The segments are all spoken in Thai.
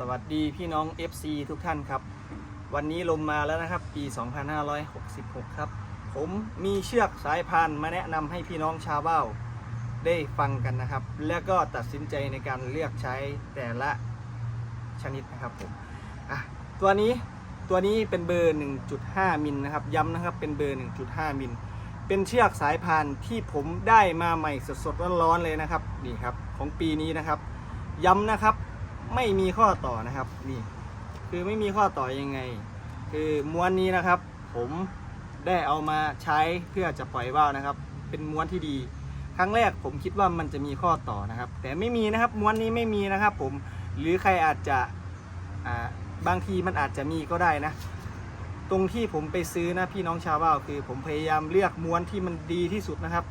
สวัสดีพี่น้อง FC ทุกท่านครับ วันนี้ลมมาแล้วนะครับ ปี 2566 ครับ ผมมีเชือกสายพานมาแนะนำให้พี่น้องชาวบ้าได้ฟังกันนะครับ แล้วก็ตัดสินใจในการเลือกใช้แต่ละชนิดนะครับผมอะตัวนี้ตัวนี้เป็นเบอร์ 1.5 มิลนะครับ ย้ำนะครับเป็นเบอร์ 1.5 มิล เป็นเชือกสายพานที่ผมได้มาใหม่สดๆร้อนๆเลยนะครับนี่ครับของปีนี้นะครับ ย้ำนะครับ ไม่มีข้อต่อนะครับนี่คือไม่มีข้อต่อยังไง คือม้วนนี้นะครับ ผมได้เอามาใช้เพื่อจะปล่อยว่าวนะครับ เป็นม้วนที่ดี ครั้งแรกผมคิดว่ามันจะมีข้อต่อนะครับ แต่ไม่มีนะครับม้วนนี้ไม่มีนะครับ ผมหรือใครอาจจะบางทีมันอาจจะมีก็ได้นะ ตรงที่ผมไปซื้อนะพี่น้องชาวบ้านคือผมพยายามเลือกม้วนที่มันดีที่สุดนะครับ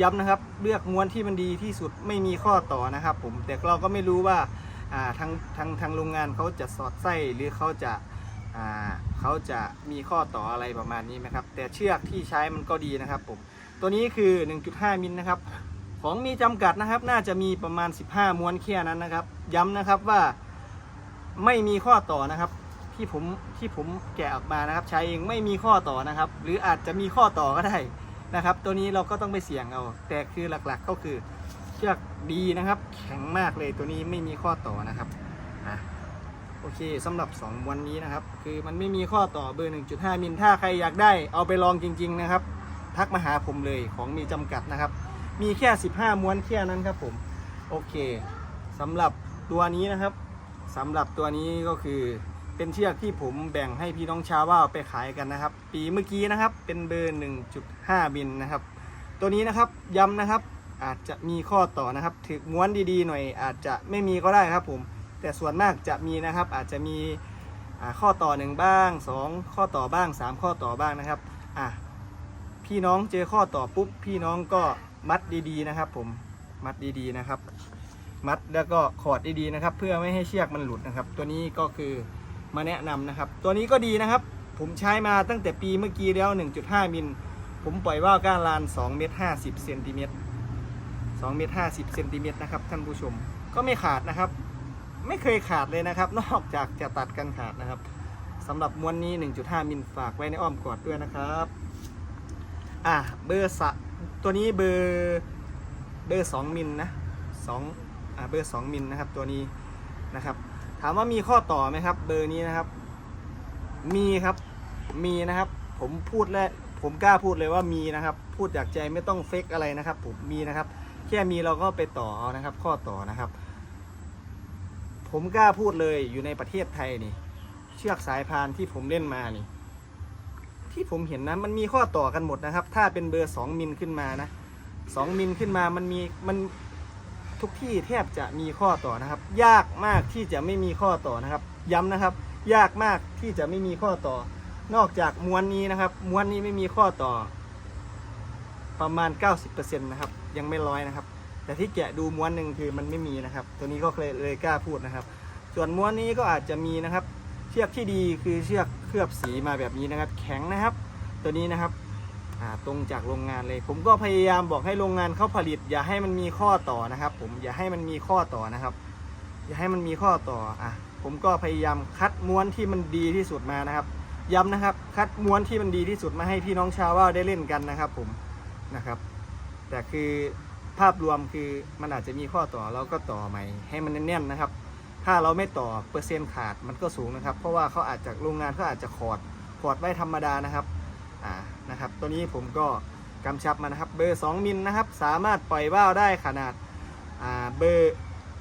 ย้ำนะครับ เลือกม้วนที่มันดีที่สุดไม่มีข้อต่อนะครับ ผมแต่เราก็ไม่รู้ว่า ทางทางทางโรงงานเขาจะสอดไส้หรือเขาจะาเขาจะมีข้อต่ออะไรประมาณนี้ไหมครับ แต่เชือกที่ใช้มันก็ดีนะครับผมตัวนี้คือ 1.5 มิลนะครับ ของมีจำกัดนะครับ น่าจะมีประมาณ 15 ม้วนแค่นั้นนะครับ ย้ำนะครับว่าไม่มีข้อต่อนะครับ ที่ผมที่ผมแกะออกมานะครับ ใช้เองไม่มีข้อต่อนะครับ หรืออาจจะมีข้อต่อก็ได้นะครับ ตัวนี้เราก็ต้องไปเสี่ยงเอาแต่คือหลักๆก็คือ เชือกดีนะครับ แข็งมากเลยตัวนี้ไม่มีข้อต่อนะครับอะโอเคสำหรับ 2 วันนี้นะครับ คือมันไม่มีข้อต่อเบอร์ 1.5 มิลถ้าใครอยากได้เอาไปลองจริง ๆ นะครับ ทักมาหาผมเลยของมีจำกัดนะครับ มีแค่ 15 ม้วนแค่นั้นครับผมโอเคสำหรับตัวนี้นะครับสำหรับตัวนี้ก็คือเป็นเชือกที่ผมแบ่งให้พี่น้องชาวว่าวไปขายกันนะครับ ปีเมื่อกี้นะครับเป็นเบอร์ 1.5บินนะครับ ตัวนี้นะครับย้ำนะครับ อาจจะมีข้อต่อนะครับถึกม้วนดีๆ หน่อย อาจจะไม่มีก็ได้ครับผม แต่ส่วนมากจะมีนะครับ อาจจะมีข้อต่อหนึ่งบ้าง 2 ข้อต่อบ้าง 3 ข้อต่อบ้างนะครับอะพี่น้องเจอข้อต่อปุ๊บพี่น้องก็มัดดีๆนะครับ ผมมัดดีๆนะครับ มัดแล้วก็ขอดดีๆนะครับ เพื่อไม่ให้เชือกมันหลุดนะครับ ตัวนี้ก็คือมาแนะนำนะครับ ตัวนี้ก็ดีนะครับ ผมใช้มาตั้งแต่ปีเมื่อกี้แล้ว 1.5 มิล ผมปล่อยว่าวก้านลาน2เมตร50เซนติเมตร 2เมตร50เซนติเมตรนะครับท่านผู้ชมก็ไม่ขาดนะครับ ไม่เคยขาดเลยนะครับ นอกจากจะตัดกันขาดนะครับสำหรับม้วนนี้ 1.5 มิลฝากไว้ในอ้อมกอดด้วยนะครับอะเบอร์สะตัวนี้เบอร์เบอร์2มิลนะ2อ่าเบอร์2มิลนะครับตัวนี้นะครับ ถามว่ามีข้อต่อไหมครับ เบอร์นี้นะครับ มีครับมีนะครับ ผมพูดและผมกล้าพูดเลยว่ามีนะครับ พูดจากใจไม่ต้องเฟกอะไรนะครับ ผมมีนะครับ แค่มีเราก็ไปต่อเอานะครับ ข้อต่อนะครับ ผมกล้าพูดเลยอยู่ในประเทศไทยนี่ เชือกสายพานที่ผมเล่นมานี่ ที่ผมเห็นนะมันมีข้อต่อกันหมดนะครับ ถ้าเป็นเบอร์2มิลขึ้นมานะ2มิลขึ้นมามันมีมันทุกที่แทบจะมีข้อต่อนะครับ ยากมากที่จะไม่มีข้อต่อนะครับ ย้ำนะครับ ยากมากที่จะไม่มีข้อต่อ นอกจากม้วนนี้นะครับม้วนนี้ไม่มีข้อต่อ ประมาณ 90%นะครับ ยังไม่ร้อยนะครับ แต่ที่แกะดูม้วนหนึ่งคือมันไม่มีนะครับ ตัวนี้ก็เลยเลยกล้าพูดนะครับ ส่วนม้วนนี้ก็อาจจะมีนะครับ เชือกที่ดีคือเชือกเคลือบสีมาแบบนี้นะครับ แข็งนะครับ ตัวนี้นะครับตรงจากโรงงานเลย ผมก็พยายามบอกให้โรงงานเขาผลิต อย่าให้มันมีข้อต่อนะครับ ผมอย่าให้มันมีข้อต่อนะครับ อย่าให้มันมีข้อต่ออะผมก็พยายามคัดม้วนที่มันดีที่สุดมานะครับย้ำนะครับ คัดม้วนที่มันดีที่สุดมาให้พี่น้องชาวว่าได้เล่นกันนะครับ ผมนะครับ แต่คือภาพรวมคือมันอาจจะมีข้อต่อเราก็ต่อใหม่ให้มันแน่นๆนะครับ ถ้าเราไม่ต่อเปอร์เซ็นต์ขาดมันก็สูงนะครับ เพราะว่าเขาอาจจะโรงงานเขาอาจจะขอดขอดไว้ธรรมดานะครับอ่านะครับ ตัวนี้ผมก็กำชับมานะครับ เบอร์ 2 มิลนะครับ สามารถปล่อยว่าวได้ขนาดอ่าเบอร์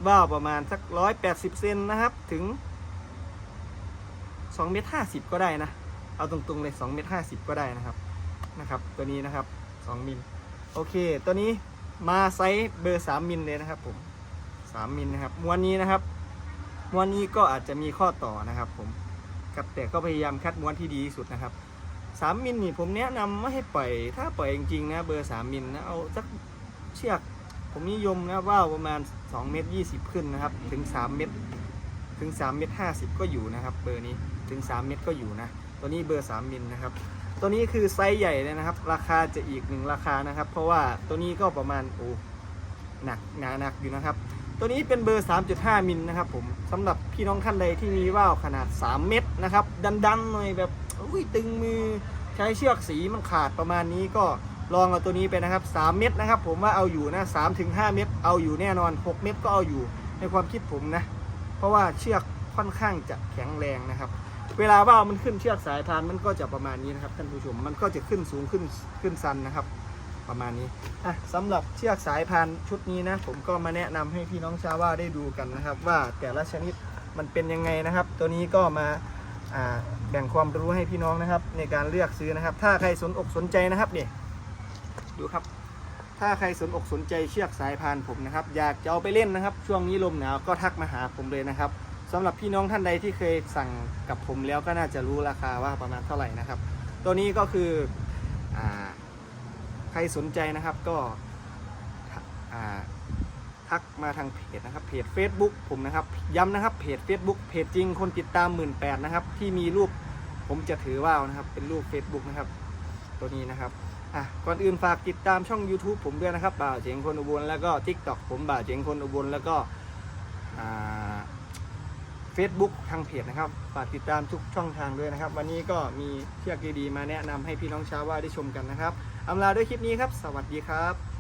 ว่าวประมาณสัก 180 เซนนะครับถึง2เมตร50 ก็ได้นะ เอาตรงๆเลย2เมตร50 ก็ได้นะครับนะครับ ตัวนี้นะครับ 2 มิล โอเค ตัวนี้มาไซส์เบอร์ 3 มิลเลยนะครับผม3มิลนะครับม้วนนี้นะครับม้วนนี้ก็อาจจะมีข้อต่อนะครับ ผมครับแต่ก็พยายามคัดม้วนที่ดีที่สุดนะครับสามมิลนี่ผมแนะนำไม่ให้ปล่อย ถ้าปล่อยจริงๆนะเบอร์สามมิลนะเอาสักเชือกผมนิยมนะว่าวประมาณ2เมตร20 ขึ้นนะครับ ถึง 3 เมตรถึง3เมตร50 ก็อยู่นะครับ เบอร์นี้ถึง 3 เมตรก็อยู่นะ ตัวนี้เบอร์ 3 มิลนะครับ ตัวนี้คือไซส์ใหญ่เลยนะครับ ราคาจะอีกหนึ่งราคานะครับ เพราะว่าตัวนี้ก็ประมาณโอ้หนักหนาหนักอยู่นะครับ ตัวนี้เป็นเบอร์ 3.5 มิลนะครับผมสำหรับพี่น้องท่านใดที่มีว่าวขนาด 3 เม็ดนะครับ ดันๆหน่อยแบบอุ้ยตึงมือใช้เชือกสีมันขาดประมาณนี้ก็ลองเอาตัวนี้ไปนะครับ 3 เม็ดนะครับ ผมว่าเอาอยู่นะ3-5 เม็ดเอาอยู่แน่นอน 6 เม็ดก็เอาอยู่ในความคิดผมนะ เพราะว่าเชือกค่อนข้างจะแข็งแรงนะครับ เวลาว่าวมันขึ้นเชือกสายพานมันก็จะประมาณนี้นะครับท่านผู้ชมมันก็จะขึ้นสูงขึ้นขึ้นซันนะครับ ประมาณนี้อะสำหรับเชือกสายพานชุดนี้นะ ผมก็มาแนะนำให้พี่น้องชาวว่าได้ดูกันนะครับ ว่าแต่ละชนิดมันเป็นยังไงนะครับ ตัวนี้ก็มาอ่าแบ่งความรู้ให้พี่น้องนะครับ ในการเลือกซื้อนะครับ ถ้าใครสนอกสนใจนะครับเนี่ยดูครับ ถ้าใครสนอกสนใจเชือกสายพานผมนะครับ อยากจะเอาไปเล่นนะครับ ช่วงนี้ลมหนาวก็ทักมาหาผมเลยนะครับ สำหรับพี่น้องท่านใดที่เคยสั่งกับผมแล้วก็น่าจะรู้ราคาว่าประมาณเท่าไหร่นะครับ ตัวนี้ก็คืออใครสนใจนะครับก็ทักมาทางเพจนะครับเพจ Facebook ผมนะครับย้ำนะครับเพจ Facebook เพจจริงคนติดตาม1 8ื่นนะครับที่มีรูปผมจะถือว่าวนะครับ เป็นรูป Facebook นะครับ ตัวนี้นะครับอะก่อนอื่นฝากติดตามช่อง YouTube ผมด้วยนะครับบ่าวเจ๋งคนอุบลแล้วก็ TikTok ผมบ่าวเจ๋งคนอุบลแล้วก็ Facebook ทางเพจนะครับฝากติดตามทุกช่องทางด้วยนะครับ วันนี้ก็มีเชือกดีๆมาแนะนำให้พี่น้องชาวว่าได้ชมกันนะครับอำลาด้วยคลิปนี้ครับ สวัสดีครับ